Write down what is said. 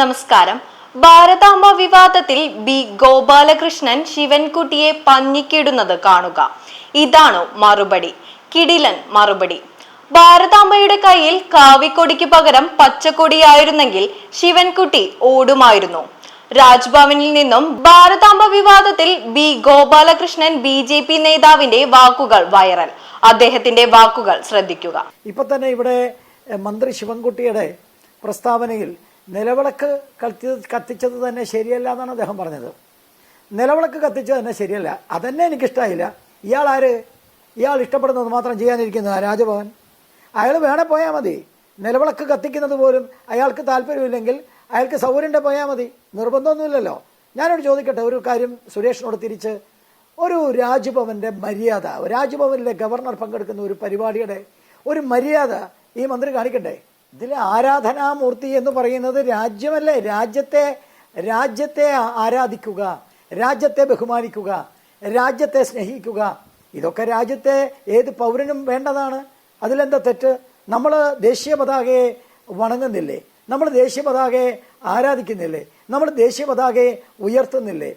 നമസ്കാരം. ഭാരതാംബ വിവാദത്തിൽ ബി ഗോപാലകൃഷ്ണൻ ശിവൻകുട്ടിയെ പഞ്ഞിക്കിടുന്നത് കാണുക. ഇതാണോ മറുപടി. കിടിലൻ മറുപടി. ഭാരതാംബയുടെ കയ്യിൽ കാവിക്കൊടിക്ക് പകരം പച്ചക്കൊടിയായിരുന്നെങ്കിൽ ശിവൻകുട്ടി ഓടുമായിരുന്നു. രാജ്ഭവനിൽ നിന്നും ഭാരതാംബ വിവാദത്തിൽ B Gopalakrishnan B J P നേതാവിന്റെ വാക്കുകൾ വൈറൽ. അദ്ദേഹത്തിന്റെ വാക്കുകൾ ശ്രദ്ധിക്കുക. ഇപ്പൊ തന്നെ ഇവിടെ മന്ത്രി ശിവൻകുട്ടിയുടെ പ്രസ്താവനയിൽ നിലവിളക്ക് കത്തി കത്തിച്ചത് തന്നെ ശരിയല്ല എന്നാണ് അദ്ദേഹം പറഞ്ഞത്. നിലവിളക്ക് കത്തിച്ചത് തന്നെ ശരിയല്ല. അതന്നെ എനിക്കിഷ്ടമായില്ല ഇയാൾ ആര് ഇയാൾ ഇഷ്ടപ്പെടുന്നത് മാത്രം ചെയ്യാനിരിക്കുന്ന രാജഭവൻ. അയാൾ വേണേ പോയാൽ മതി. നിലവിളക്ക് കത്തിക്കുന്നത് പോലും അയാൾക്ക് താല്പര്യമില്ലെങ്കിൽ അയാൾക്ക് സൗകര്യം പോയാൽ മതി. നിർബന്ധമൊന്നുമില്ലല്ലോ. ഞാനോട് ചോദിക്കട്ടെ ഒരു കാര്യം സുരേഷിനോട് തിരിച്ച്. ഒരു രാജ്ഭവന്റെ മര്യാദ രാജ്ഭവനിലെ ഗവർണർ പങ്കെടുക്കുന്ന ഒരു പരിപാടിയുടെ ഒരു മര്യാദ ഈ മന്ത്രി കാണിക്കട്ടെ ഇതിൽ ആരാധനാമൂർത്തി എന്ന് പറയുന്നത് രാജ്യമല്ലേ? രാജ്യത്തെ രാജ്യത്തെ ആരാധിക്കുക രാജ്യത്തെ ബഹുമാനിക്കുക രാജ്യത്തെ സ്നേഹിക്കുക. ഇതൊക്കെ രാജ്യത്തെ ഏത് പൗരനും വേണ്ടതാണ്. അതിലെന്താ തെറ്റ്? നമ്മൾ ദേശീയ പതാകയെ വണങ്ങുന്നില്ലേ? നമ്മൾ ദേശീയ പതാകയെ ആരാധിക്കുന്നില്ലേ? നമ്മൾ ദേശീയ പതാകയെ ഉയർത്തുന്നില്ലേ?